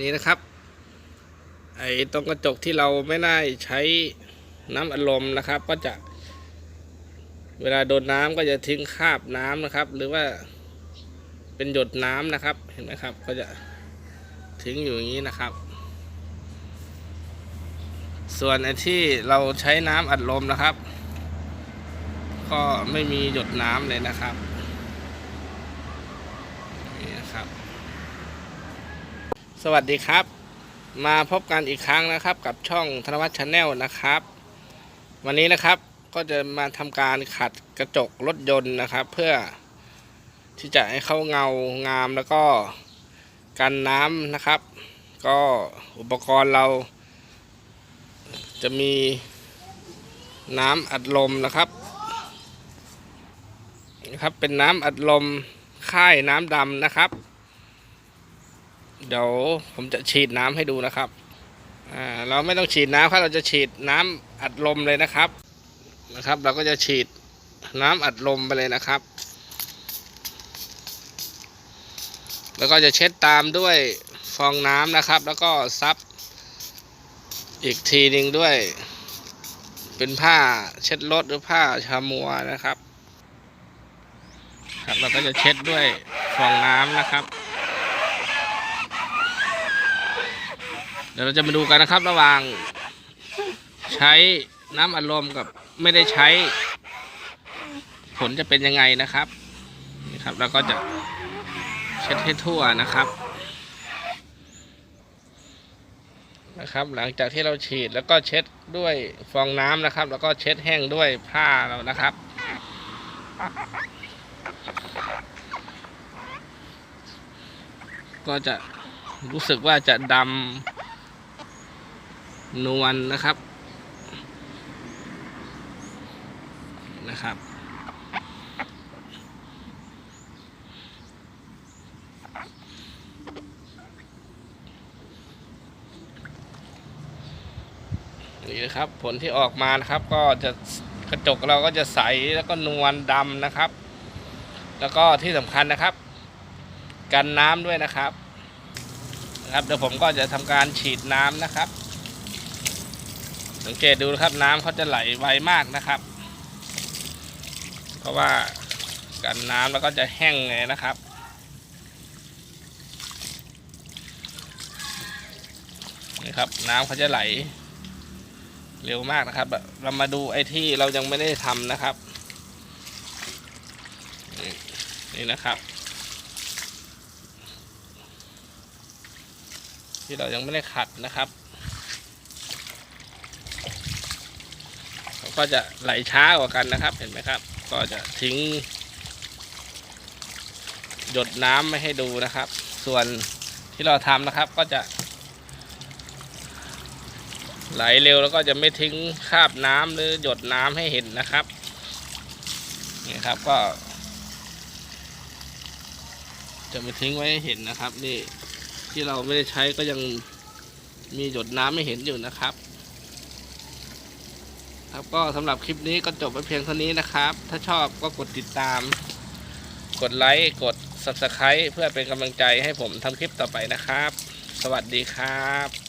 นี่นะครับไอ้ตรงกระจกที่เราไม่ได้ใช้น้ำอัดลมนะครับ ก็จะ เวลาโดนน้ำก็จะทิ้งคราบน้ำนะครับ หรือว่าเป็นหยดน้ำนะครับเห็นไหมครับ ก็จะทิ้งอยู่อย่างนี้นะครับ ส่วนไอ้ที่เราใช้น้ำอัดลมนะครับ ก็ไม่มีหยดน้ำเลยนะครับนี่นะครับ สวัสดีครับ มาพบกันอีกครั้งนะครับ กับช่องธนวัฒน์ชาแนลนะครับ วันนี้นะครับก็จะมาทำการขัดกระจกรถยนต์นะครับ เพื่อที่จะให้เข้าเงางามแล้วก็กันน้ำนะครับ ก็อุปกรณ์เรา จะมีน้ำอัดลมนะครับนะครับเป็นน้ำอัดลมค่ายน้ำดำนะครับ เดี๋ยวผมจะฉีดน้ำให้ดูนะครับอ่าเราไม่ต้องฉีดน้ำครับเราจะฉีดน้ำอัดลมเลยนะครับนะครับ เราก็จะฉีดน้ำอัดลมไปเลยนะครับ แล้วก็จะเช็ดตามด้วยฟองน้ำนะครับ แล้วก็ซับอีกทีหนึ่งด้วย เป็นผ้าเช็ดรถหรือผ้าชามัวนะครับ ครับเราก็จะเช็ดด้วยฟองน้ำนะครับ ดี๋ยวเราจะมาดูกันนะครับระหว่าง ใช้น้ำอัดลมกับไม่ได้ใช้ ผลจะเป็นยังไงนะครับนี่ครับแล้วก็จะเช็ดให้ทั่วนะครับนะครับ หลังจากที่เราฉีดแล้วก็เช็ดด้วยฟองน้ำนะครับ แล้วก็เช็ดแห้งด้วยผ้าเรานะครับก็จะรู้สึกว่าจะดำ นวลนะครับนะครับ นี่นะครับผลที่ออกมานะครับก็จะกระจกเราก็จะใสแล้วก็นวลดำนะครับ แล้วก็ที่สำคัญนะครับ กันน้ำด้วยนะครับนะครับเดี๋ยวผมก็จะทำการฉีดน้ำนะครับ สังเกตดูนะครับน้ำเขาจะไหลไวมากนะครับ เพราะว่ากันน้ำแล้วก็จะแห้งไงนะครับ นี่ครับน้ำเขาจะไหล เร็วมากนะครับ เรามาดูไอ้ที่เรายังไม่ได้ทำนะครับ นี่นี่นะครับ ที่เรายังไม่ได้ขัดนะครับเขา ก็จะไหลช้ากว่ากันนะครับ เห็นไหมครับ ก็จะทิ้ง หยดน้ำไม่ให้ดูนะครับ ส่วนที่เราทำนะครับ ก็จะ ไหลเร็วแล้วก็จะไม่ทิ้งคราบน้ำหรือหยดน้ำให้เห็นนะครับนี่ครับก็ จะไม่ทิ้งไว้ให้เห็นนะครับ นี่ที่เราไม่ได้ใช้ก็ยังมีหยดน้ำไม่เห็นอยู่นะครับ ครับก็สำหรับคลิปนี้ก็จบไปเพียงเท่านี้นะครับ ถ้าชอบก็กดติดตาม กดไลค์กด Subscribe เพื่อเป็นกำลังใจให้ผมทำคลิปต่อไปนะครับ สวัสดีครับ